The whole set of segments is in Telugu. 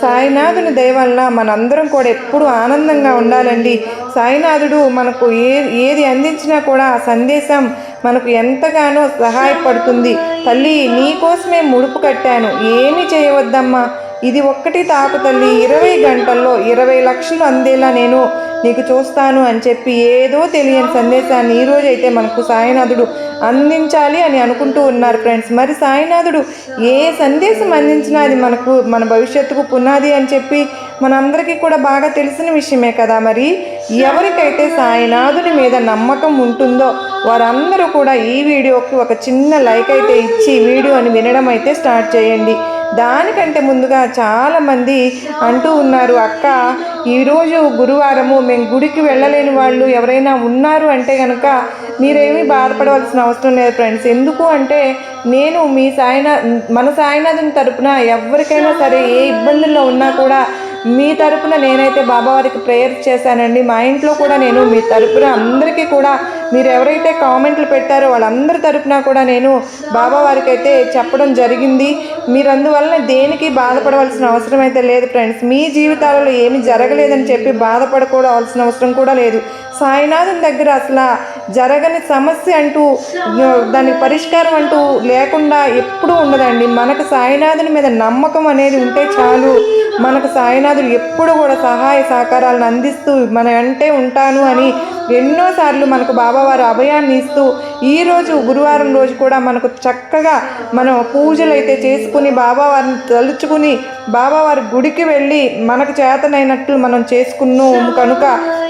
సాయినాథుని దయ వలన మనందరం కూడా ఎప్పుడు ఆనందంగా ఉండాలండి. సాయినాథుడు మనకు ఏ ఏది అందించినా కూడా ఆ సందేశం మనకు ఎంతగానో సహాయపడుతుంది. తల్లి నీకోసమే ముడుపు కట్టాను. ఏమి చేయవద్దమ్మా. ఇది ఒక్కటి తాకు తల్లి. ఇరవై గంటల్లో ఇరవై లక్షలు అందేలా నేను నీకు చూస్తాను అని చెప్పి ఏదో తెలియని సందేశాన్ని ఈరోజు అయితే మనకు సాయినాథుడు అందించాలి అని అనుకుంటూ ఉన్నారు ఫ్రెండ్స్. మరి సాయినాథుడు ఏ సందేశం అందించినా అది మనకు మన భవిష్యత్తుకు పునాది అని చెప్పి మనందరికీ కూడా బాగా తెలిసిన విషయమే కదా మరి. ఎవరికైతే సాయినాథుని మీద నమ్మకం ఉంటుందో వారందరూ కూడా ఈ వీడియోకి ఒక చిన్న లైక్ అయితే ఇచ్చి వీడియోని వినడం అయితే స్టార్ట్ చేయండి. దానికంటే ముందుగా చాలామంది అంటూ ఉన్నారు అక్క ఈరోజు గురువారము మేము గుడికి వెళ్ళలేని వాళ్ళు ఎవరైనా ఉన్నారు అంటే కనుక మీరేమీ బాధపడవలసిన అవసరం లేదు ఫ్రెండ్స్ ఎందుకు అంటే నేను మీ సాయినా మన సాయినాథుని తరపున ఎవరికైనా సరే ఏ ఇబ్బందుల్లో ఉన్నా కూడా మీ తరపున నేనైతే బాబావారికి ప్రేయర్ చేశానండి. మా ఇంట్లో కూడా నేను మీ తరపున అందరికీ కూడా మీరు ఎవరైతే కామెంట్లు పెట్టారో వాళ్ళందరి తరపున కూడా నేను బాబావారికి అయితే చెప్పడం జరిగింది. మీరు అందువలన దేనికి బాధపడవలసిన అవసరం అయితే లేదు ఫ్రెండ్స్. మీ జీవితాలలో ఏమి జరగలేదని చెప్పి బాధపడకూడవలసిన అవసరం కూడా లేదు. సాయినాథుని దగ్గర అసలు జరగని సమస్య అంటూ దాని పరిష్కారం అంటూ లేకుండా ఎప్పుడూ ఉండదండి. మనకు సాయినాథుని మీద నమ్మకం అనేది ఉంటే చాలు. మనకు సాయినాథుడు ఎప్పుడు కూడా సహాయ సహకారాలను అందిస్తూ మన అంటే ఉంటాను అని ఎన్నోసార్లు మనకు బాబావారు అభయాన్ని ఇస్తూ ఈరోజు గురువారం రోజు కూడా మనకు చక్కగా మనం పూజలు అయితే చేసుకుని బాబావారిని తలుచుకుని బాబావారి గుడికి వెళ్ళి మనకు చేతనైనట్లు మనం చేసుకున్నాము కనుక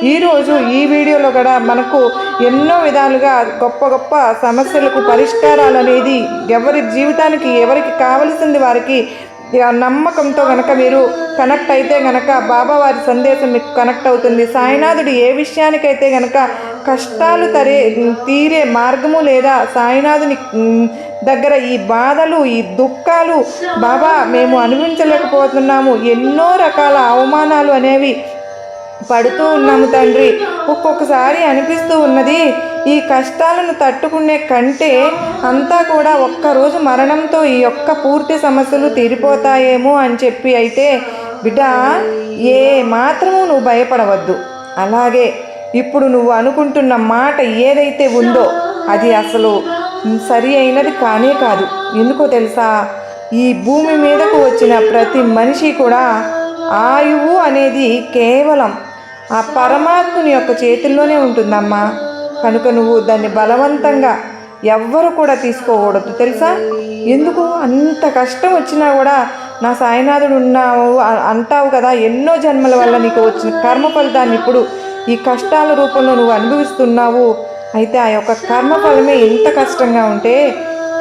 ఈరోజు ఈ వీడియోలో కూడా మనకు ఎన్నో విధాలుగా గొప్ప గొప్ప సమస్యలకు పరిష్కారాలు అనేది ఎవరి జీవితానికి ఎవరికి కావలసింది వారికి నమ్మకంతో గనక మీరు కనెక్ట్ అయితే గనక బాబావారి సందేశం మీకు కనెక్ట్ అవుతుంది. సాయినాథుడు ఏ విషయానికైతే గనక కష్టాలు తరే తీరే మార్గము లేదా సాయినాథుని దగ్గర ఈ బాధలు ఈ దుఃఖాలు బాబా మేము అనుభవించలేకపోతున్నాము. ఎన్నో రకాల అవమానాలు అనేవి పడుతూ ఉన్నాము తండ్రి. ఒక్కొక్కసారి అనిపిస్తూ ఉన్నది ఈ కష్టాలను తట్టుకునే కంటే అంతా కూడా ఒక్కరోజు మరణంతో ఈ యొక్క పూర్తి సమస్యలు తీరిపోతాయేమో అని చెప్పి అయితే బిడ్డ ఏ మాత్రము నువ్వు భయపడవద్దు. అలాగే ఇప్పుడు నువ్వు అనుకుంటున్న మాట ఏదైతే ఉందో అది అసలు సరి అయినది కానే కాదు. ఎందుకో తెలుసా? ఈ భూమి మీదకు వచ్చిన ప్రతి మనిషి కూడా ఆయువు అనేది కేవలం ఆ పరమాత్ముని యొక్క చేతుల్లోనే ఉంటుందమ్మా. కనుక నువ్వు దాన్ని బలవంతంగా ఎవ్వరు కూడా తీసుకోకూడదు తెలుసా? ఎందుకు? అంత కష్టం వచ్చినా కూడా నా సాయినాథుడు ఉన్నావు అంటావు కదా ఎన్నో జన్మల వల్ల నీకు వచ్చిన కర్మ ఫలితాన్ని ఇప్పుడు ఈ కష్టాల రూపంలో నువ్వు అనుభవిస్తున్నావు. అయితే ఆ యొక్క కర్మఫలమే ఎంత కష్టంగా ఉంటే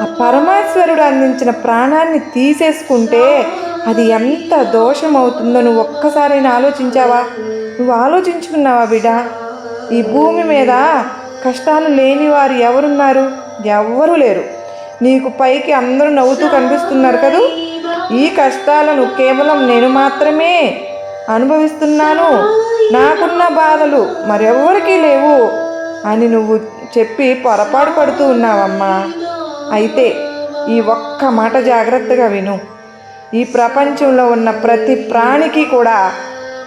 ఆ పరమేశ్వరుడు అందించిన ప్రాణాన్ని తీసేసుకుంటే అది ఎంత దోషం అవుతుందో నువ్వు ఒక్కసారైనా ఆలోచించావా? నువ్వు ఆలోచించుకున్నావా బిడ్డ? ఈ భూమి మీద కష్టాలు లేని వారు ఎవరున్నారు? ఎవ్వరూ లేరు. నీకు పైకి అందరూ నవ్వుతూ కనిపిస్తున్నారు కదూ? ఈ కష్టాలను కేవలం నేను మాత్రమే అనుభవిస్తున్నాను. నాకున్న బాధలు మరెవ్వరికీ లేవు అని నువ్వు చెప్పి పొరపాటు పడుతూ ఉన్నావమ్మా. అయితే ఈ ఒక్క మాట జాగ్రత్తగా విను. ఈ ప్రపంచంలో ఉన్న ప్రతి ప్రాణికి కూడా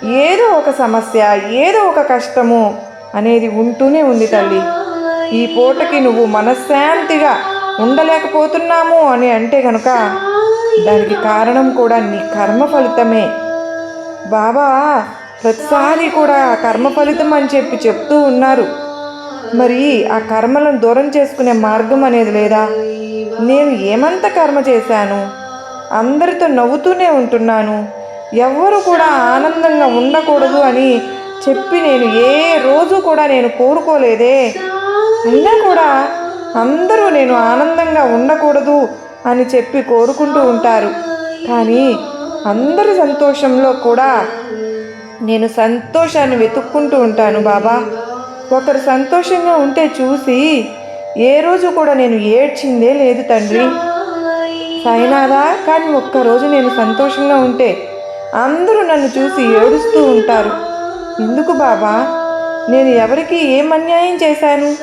ఏదో ఒక సమస్య ఏదో ఒక కష్టము అనేది ఉంటూనే ఉంది తల్లి. ఈ పూటకి నువ్వు మనశ్శాంతిగా ఉండలేకపోతున్నాము అని అంటే కనుక దానికి కారణం కూడా నీ కర్మ ఫలితమే. బాబా ప్రతిసారి కూడా కర్మ ఫలితం అని చెప్పి చెప్తూ ఉన్నారు. మరి ఆ కర్మలను దూరం చేసుకునే మార్గం అనేది లేదా? నేను ఏమంత కర్మ చేశాను? అందరితో నవ్వుతూనే ఉంటున్నాను. ఎవ్వరు కూడా ఆనందంగా ఉండకూడదు అని చెప్పి నేను ఏ రోజు కూడా నేను కోరుకోలేదే. అయినా కూడా అందరూ నేను ఆనందంగా ఉండకూడదు అని చెప్పి కోరుకుంటూ ఉంటారు. కానీ అందరి సంతోషంలో కూడా నేను సంతోషాన్ని వెతుక్కుంటూ ఉంటాను బాబా. ఒకరు సంతోషంగా ఉంటే చూసి ఏ రోజు కూడా నేను ఏడ్చిందే లేదు తండ్రి. సైనాదా కానీ ఒక్కరోజు నేను సంతోషంగా ఉంటే అందరూ నన్ను చూసి ఏడుస్తూ ఉంటారు. ఎందుకు బాబా? నేను ఎవరికి ఏం అన్యాయం చేశాను?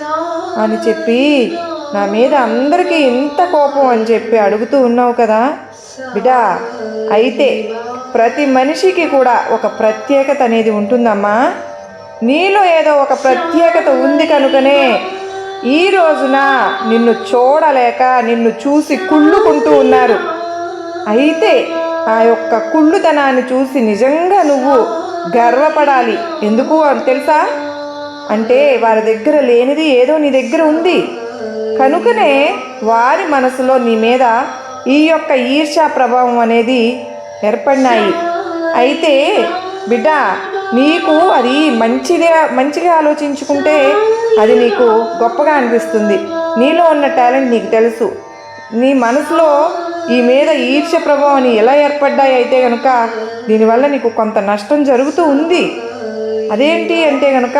అని చెప్పి నా మీద అందరికీ ఇంత కోపం అని చెప్పి అడుగుతూ ఉన్నావు కదా? బిడా అయితే ప్రతి మనిషికి కూడా ఒక ప్రత్యేకత అనేది ఉంటుందమ్మా. నీలో ఏదో ఒక ప్రత్యేకత ఉంది కనుకనే ఈ రోజున నిన్ను చూడలేక నిన్ను చూసి కుళ్ళుకుంటూ ఉన్నారు. అయితే ఆ యొక్క కుళ్ళుతనాన్ని చూసి నిజంగా నువ్వు గర్వపడాలి. ఎందుకు అని తెలుసా? అంటే వారి దగ్గర లేనిది ఏదో నీ దగ్గర ఉంది. కనుకనే వారి మనసులో నీ మీద ఈ యొక్క ఈర్ష్యా ప్రభావం అనేది ఏర్పడినాయి. అయితే బిడ్డ నీకు అది మంచిదే మంచిగా ఆలోచించుకుంటే అది నీకు గొప్పగా అనిపిస్తుంది. నీలో ఉన్న టాలెంట్ నీకు తెలుసు. నీ మనసులో ఈ మీద ఈర్ష్య ప్రభావం ఎలా ఏర్పడ్డాయి అయితే కనుక దీనివల్ల నీకు కొంత నష్టం జరుగుతూ ఉంది. అదేంటి అంటే కనుక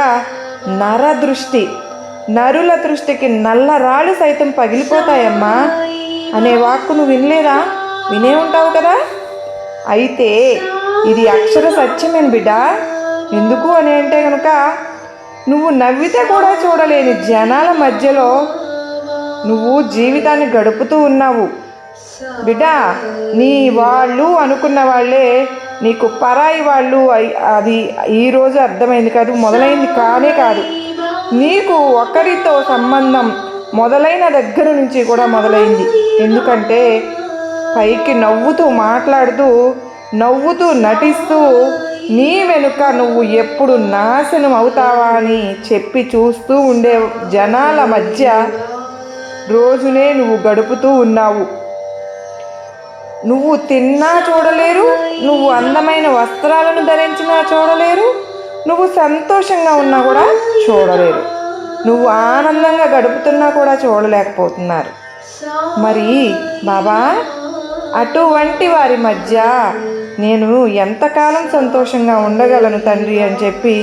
నర దృష్టి నరుల దృష్టికి నల్ల రాళ్ళు సైతం పగిలిపోతాయమ్మా అనే వాక్కు నువ్వు వినలేదా? వినే ఉంటావు కదా? అయితే ఇది అక్షర సత్యమేను బిడ్డ? ఎందుకు అని అంటే కనుక నువ్వు నవ్వితే కూడా చూడలేని జనాల మధ్యలో నువ్వు జీవితాన్ని గడుపుతూ ఉన్నావు. బిడ్డ నీ వాళ్ళు అనుకున్న వాళ్ళే నీకు పరాయి వాళ్ళు అది ఈరోజు అర్థమైంది కాదు మొదలైంది కానే కాదు. నీకు ఒకరితో సంబంధం మొదలైన దగ్గర నుంచి కూడా మొదలైంది. ఎందుకంటే పైకి నవ్వుతూ మాట్లాడుతూ నవ్వుతూ నటిస్తూ నీ వెనుక నువ్వు ఎప్పుడు నాశనం అవుతావా అని చెప్పి చూస్తూ ఉండే జనాల మధ్య రోజునే నువ్వు గడుపుతూ ఉన్నావు. నువ్వు తిన్నా చూడలేరు నువ్వు అందమైన వస్త్రాలను ధరించినా చూడలేరు నువ్వు సంతోషంగా ఉన్నా కూడా చూడలేరు. నువ్వు ఆనందంగా గడుపుతున్నా కూడా చూడలేకపోతున్నారు. మరి బాబా అటువంటి వారి మధ్య నేను ఎంతకాలం సంతోషంగా ఉండగలను తండ్రి అని చెప్పి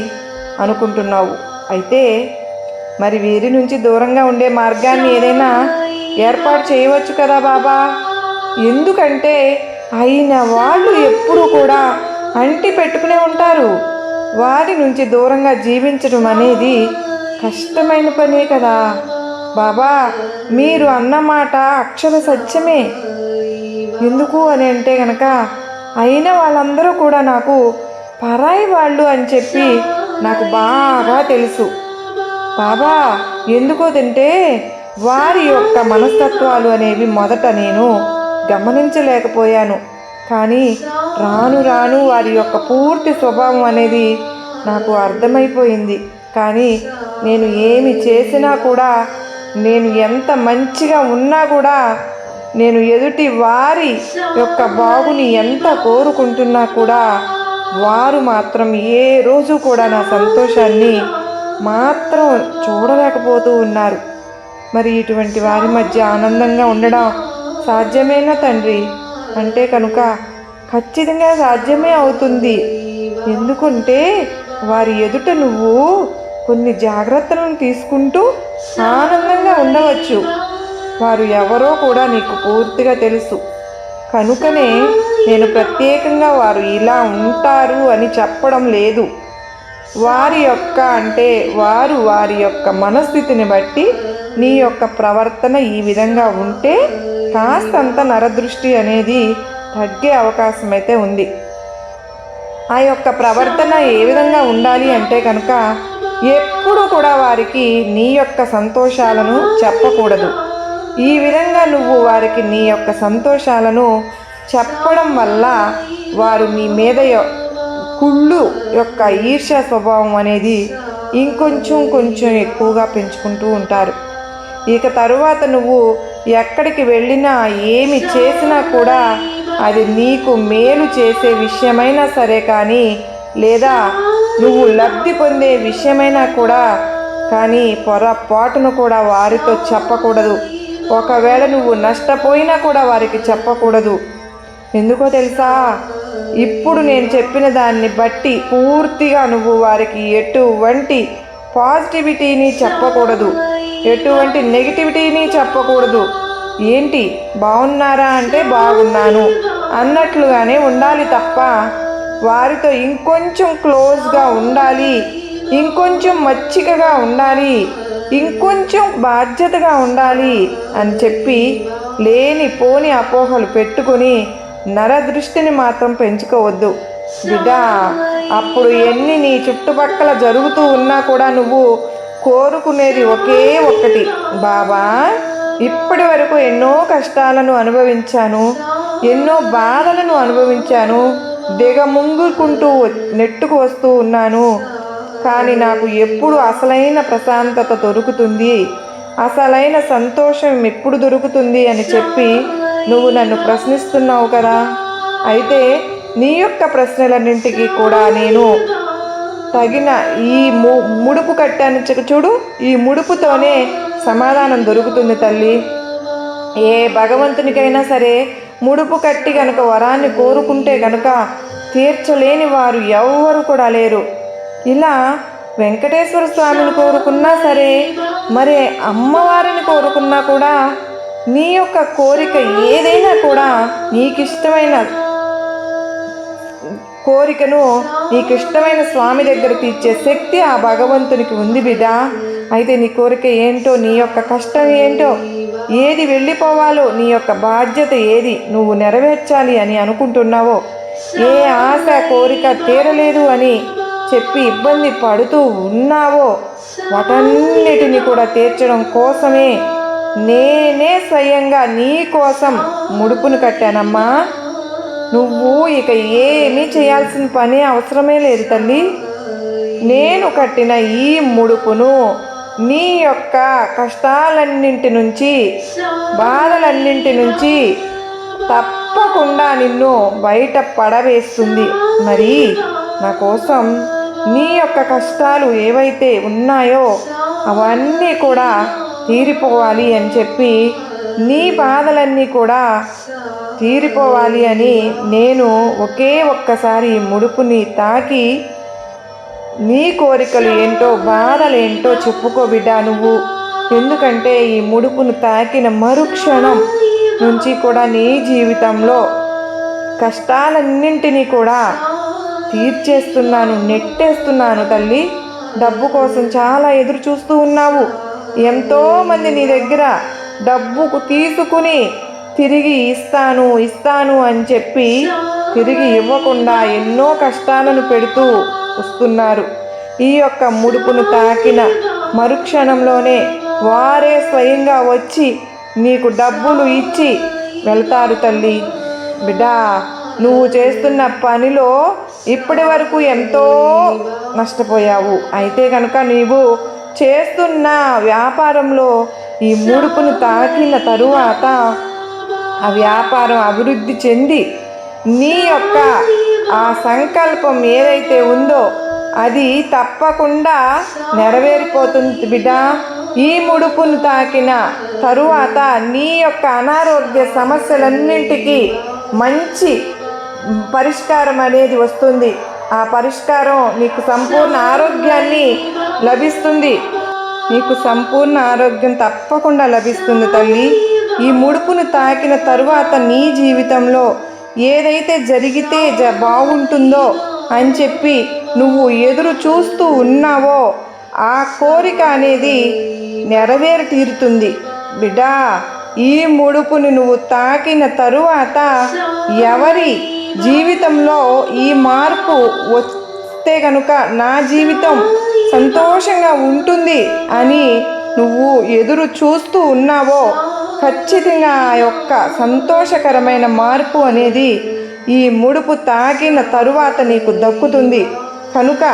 అనుకుంటున్నావు? అయితే మరి వీరి నుంచి దూరంగా ఉండే మార్గాన్ని ఏదైనా ఏర్పాటు చేయవచ్చు కదా బాబా? ఎందుకంటే అయిన వాళ్ళు ఎప్పుడు కూడా అంటి పెట్టుకునే ఉంటారు. వారి నుంచి దూరంగా జీవించడం అనేది కష్టమైన పనే కదా. బాబా మీరు అన్నమాట అక్షర సత్యమే. ఎందుకు అని అంటే కనుక అయిన వాళ్ళందరూ కూడా నాకు పరాయి వాళ్ళు అని చెప్పి నాకు బాగా తెలుసు. బాబా ఎందుకో తింటే వారి యొక్క మనస్తత్వాలు అనేవి మొదట నేను గమనించలేకపోయాను. కానీ రాను రాను వారి యొక్క పూర్తి స్వభావం అనేది నాకు అర్థమైపోయింది. కానీ నేను ఏమి చేసినా కూడా నేను ఎంత మంచిగా ఉన్నా కూడా నేను ఎదుటి వారి యొక్క బాగుని ఎంత కోరుకుంటున్నా కూడా వారు మాత్రం ఏ రోజు కూడా నా సంతోషాన్ని మాత్రం చూడలేకపోతూ ఉన్నారు. మరి ఇటువంటి వారి మధ్య ఆనందంగా ఉండడం సాధ్యమేనా తండ్రి? అంటే కనుక ఖచ్చితంగా సాధ్యమే అవుతుంది. ఎందుకంటే వారి ఎదుట నువ్వు కొన్ని జాగ్రత్తలను తీసుకుంటూ ఆనందంగా ఉండవచ్చు. వారు ఎవరో కూడా నీకు పూర్తిగా తెలుసు. కనుకనే నేను ప్రత్యేకంగా వారు ఇలా ఉంటారు అని చెప్పడం లేదు. వారి యొక్క అంటే వారు వారి యొక్క మనస్థితిని బట్టి నీ యొక్క ప్రవర్తన ఈ విధంగా ఉంటే కాస్తంత నరదృష్టి అనేది తగ్గే అవకాశం అయితే ఉంది. ఆ యొక్క ప్రవర్తన ఏ విధంగా ఉండాలి అంటే కనుక ఎప్పుడు కూడా వారికి నీ యొక్క సంతోషాలను చెప్పకూడదు. ఈ విధంగా నువ్వు వారికి నీ యొక్క సంతోషాలను చెప్పడం వల్ల వారు నీ మీద కుళ్ళు యొక్క ఈర్ష్య స్వభావం అనేది ఇంకొంచెం కొంచెం ఎక్కువగా పెంచుకుంటూ ఉంటారు. ఇక తరువాత నువ్వు ఎక్కడికి వెళ్ళినా ఏమి చేసినా కూడా అది నీకు మేలు చేసే విషయమైనా సరే కానీ లేదా నువ్వు లబ్ధి పొందే విషయమైనా కూడా కానీ పొరపాటును కూడా వారితో చెప్పకూడదు. ఒకవేళ నువ్వు నష్టపోయినా కూడా వారికి చెప్పకూడదు. ఎందుకో తెలుసా? ఇప్పుడు నేను చెప్పిన దాన్ని బట్టి పూర్తిగా నువ్వు వారికి ఎటువంటి పాజిటివిటీని చెప్పకూడదు. ఎటువంటి నెగిటివిటీని చెప్పకూడదు. ఏంటి? బాగున్నారా అంటే బాగున్నాను. అన్నట్లుగానే ఉండాలి తప్ప వారితో ఇంకొంచెం క్లోజ్గా ఉండాలి. ఇంకొంచెం మచ్చికగా ఉండాలి. ఇంకొంచెం బాధ్యతగా ఉండాలి అని చెప్పి లేని పోని అపోహలు పెట్టుకొని నరదృష్టిని మాత్రం పెంచుకోవద్దు. బిడ్డా అప్పుడు ఎన్ని నీ చుట్టుపక్కల జరుగుతూ ఉన్నా కూడా నువ్వు కోరుకునేది ఒకే ఒక్కటి. బాబా ఇప్పటి వరకు ఎన్నో కష్టాలను అనుభవించాను ఎన్నో బాధలను అనుభవించాను దిగముంగుకుంటూ నెట్టుకు వస్తూ ఉన్నాను. కానీ నాకు ఎప్పుడు అసలైన ప్రశాంతత దొరుకుతుంది అసలైన సంతోషం ఎప్పుడు దొరుకుతుంది అని చెప్పి నువ్వు నన్ను ప్రశ్నిస్తున్నావు కదా. అయితే నీ యొక్క ప్రశ్నలన్నింటికి కూడా నేను తగిన ఈ ము ముడుపు కట్టాను. చూడు ఈ ముడుపుతోనే సమాధానం దొరుకుతుంది తల్లి. ఏ భగవంతునికైనా సరే ముడుపు కట్టి గనుక వరాన్ని కోరుకుంటే గనుక తీర్చలేని వారు ఎవ్వరు కూడా లేరు. ఇలా వెంకటేశ్వర స్వామిని కోరుకున్నా సరే మరి అమ్మవారిని కోరుకున్నా కూడా నీ యొక్క కోరిక ఏదైనా కూడా నీకు ఇష్టమైన కోరికను నీకు ఇష్టమైన స్వామి దగ్గర తీర్చే శక్తి ఆ భగవంతునికి ఉంది బిడ్డ. అయితే నీ కోరిక ఏంటో నీ యొక్క కష్టం ఏంటో ఏది వెళ్ళిపోవాలో నీ యొక్క బాధ్యత ఏది నువ్వు నెరవేర్చాలి అని అనుకుంటున్నావో ఏ ఆశ కోరిక తీరలేదు అని చెప్పి ఇబ్బంది పడుతూ ఉన్నావో వాటన్నిటిని కూడా తీర్చడం కోసమే నేనే స్వయంగా నీ కోసం ముడుపును కట్టానమ్మా. నువ్వు ఇక ఏమీ చేయాల్సిన పని అవసరమే లేదు తల్లి. నేను కట్టిన ఈ ముడుపును నీ యొక్క కష్టాలన్నింటి నుంచి బాధలన్నింటి నుంచి తప్పకుండా నిన్ను బయట పడవేస్తుంది. మరి నా కోసం నీ యొక్క కష్టాలు ఏవైతే ఉన్నాయో అవన్నీ కూడా తీరిపోవాలి అని చెప్పి నీ బాధలన్నీ కూడా తీరిపోవాలి అని నేను ఒకే ఒక్కసారి ముడుపుని తాకి నీ కోరికలు ఏంటో బాధలు ఏంటో చెప్పుకో బిడ్డా నువ్వు. ఎందుకంటే ఈ ముడుపును తాకిన మరుక్షణం నుంచి కూడా నీ జీవితంలో కష్టాలన్నింటినీ కూడా తీర్చేస్తున్నాను నెట్టేస్తున్నాను తల్లి. డబ్బు కోసం చాలా ఎదురు చూస్తూ ఉన్నావు. ఎంతోమంది నీ దగ్గర డబ్బుకు తీసుకుని తిరిగి ఇస్తాను ఇస్తాను అని చెప్పి తిరిగి ఇవ్వకుండా ఎన్నో కష్టాలను పెడుతూ వస్తున్నారు. ఈ యొక్క ముడుపును తాకిన మరుక్షణంలోనే వారే స్వయంగా వచ్చి నీకు డబ్బులు ఇచ్చి వెళ్తారు తల్లి. బిడ్డా నువ్వు చేస్తున్న పనిలో ఇప్పటి వరకు ఎంతో నష్టపోయావు. అయితే కనుక నీవు చేస్తున్న వ్యాపారంలో ఈ ముడుపును తాకిన తరువాత ఆ వ్యాపారం అభివృద్ధి చెంది నీ యొక్క ఆ సంకల్పం ఏదైతే ఉందో అది తప్పకుండా నెరవేరిపోతుంది బిడ్డ. ఈ ముడుపును తాకిన తరువాత నీ యొక్క అనారోగ్య సమస్యలన్నింటికి మంచి పరిష్కారం అనేది వస్తుంది. ఆ పరిష్కారం నీకు సంపూర్ణ ఆరోగ్యాన్ని లభిస్తుంది. నీకు సంపూర్ణ ఆరోగ్యం తప్పకుండా లభిస్తుంది తల్లి. ఈ ముడుపును తాకిన తరువాత నీ జీవితంలో ఏదైతే జరిగితే జ బాగుంటుందో అని చెప్పి నువ్వు ఎదురు చూస్తూ ఉన్నావో ఆ కోరిక అనేది నెరవేరు తీరుతుంది బిడ్డా ఈ ముడుపుని నువ్వు తాకిన తరువాత ఎవరి జీవితంలో ఈ మార్పు వస్తే కనుక నా జీవితం సంతోషంగా ఉంటుంది అని నువ్వు ఎదురు చూస్తూ ఉన్నావో ఖచ్చితంగా ఆ యొక్క సంతోషకరమైన మార్పు అనేది ఈ ముడుపు తాకిన తరువాత నీకు దక్కుతుంది. కనుక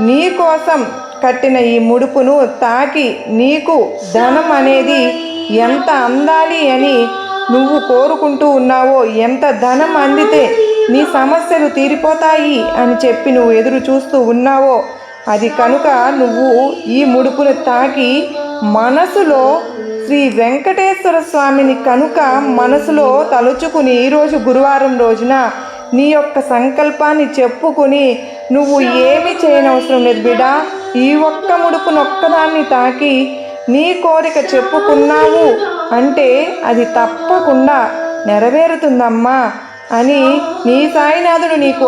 నీ కోసం కట్టిన ఈ ముడుపును తాకి నీకు ధనం అనేది ఎంత అందాలి అని నువ్వు కోరుకుంటూ ఉన్నావో ఎంత ధనం అందితే నీ సమస్యలు తీరిపోతాయి అని చెప్పి నువ్వు ఎదురు చూస్తూ ఉన్నావో అది కనుక నువ్వు ఈ ముడుపును తాకి మనసులో శ్రీ వెంకటేశ్వర స్వామిని కనుక మనసులో తలుచుకుని ఈరోజు గురువారం రోజున నీ యొక్క సంకల్పాన్ని చెప్పుకుని నువ్వు ఏమి చేయనవసరం లేదు బిడా. ఈ ఒక్క ముడుపు నొక్కదాన్ని తాకి నీ కోరిక చెప్పుకున్నావు అంటే అది తప్పకుండా నెరవేరుతుందమ్మా. అని నీ సాయినాథుడు నీకు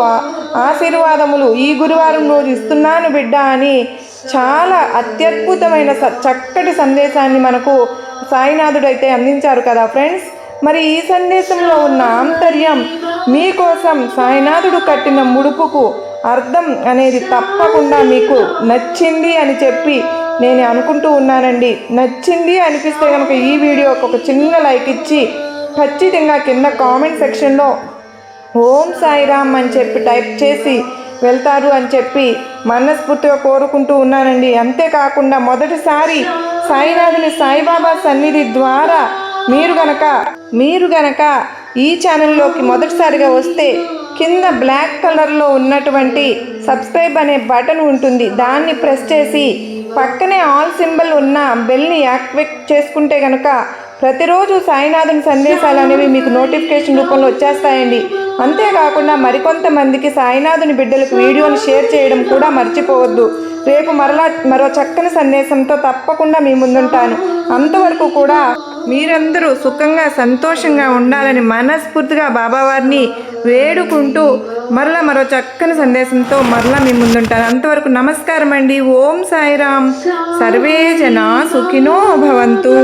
ఆశీర్వాదములు ఈ గురువారం రోజు ఇస్తున్నాను బిడ్డ అని చాలా అత్యద్భుతమైన స- చక్కటి సందేశాన్ని మనకు సాయినాథుడు అయితే అందించారు కదా ఫ్రెండ్స్. మరి ఈ సందేశంలో ఉన్న ఆంతర్యం మీకోసం సాయినాథుడు కట్టిన ముడుపుకు అర్థం అనేది తప్పకుండా మీకు నచ్చింది అని చెప్పి నేను అనుకుంటూ ఉన్నానండి. నచ్చింది అనిపిస్తే కనుక ఈ వీడియోకి ఒక చిన్న లైక్ ఇచ్చి ఖచ్చితంగా కింద కామెంట్ సెక్షన్లో ఓం సాయిరామ్ అని చెప్పి టైప్ చేసి వెళ్తారు అని చెప్పి మనస్ఫూర్తిగా కోరుకుంటూ ఉన్నానండి. అంతేకాకుండా మొదటిసారి సాయినాథుని సాయిబాబా సన్నిధి ద్వారా మీరు గనక మీరు గనక ఈ ఛానల్లోకి మొదటిసారిగా వస్తే కింద బ్లాక్ కలర్లో ఉన్నటువంటి సబ్స్క్రైబ్ అనే బటన్ ఉంటుంది. దాన్ని ప్రెస్ చేసి పక్కనే ఆల్ సింబల్ ఉన్న బెల్ని యాక్టివేట్ చేసుకుంటే కనుక ప్రతిరోజు సాయినాథుని సందేశాలు అనేవి మీకు నోటిఫికేషన్ రూపంలో వచ్చేస్తాయండి. అంతేకాకుండా మరికొంతమందికి సాయినాథుని బిడ్డలకు వీడియోను షేర్ చేయడం కూడా మర్చిపోవద్దు. రేపు మరలా మరో చక్కని సందేశంతో తప్పకుండా మీ ముందుంటాను. అంతవరకు కూడా మీరందరూ సుఖంగా సంతోషంగా ఉండాలని మనస్ఫూర్తిగా బాబావారిని వేడుకుంటూ మరలా మరో చక్కని సందేశంతో మరలా మీ ముందుంటాను. అంతవరకు నమస్కారం అండి ఓం సాయిరామ్. సర్వే జనా సుఖినో భవంతు.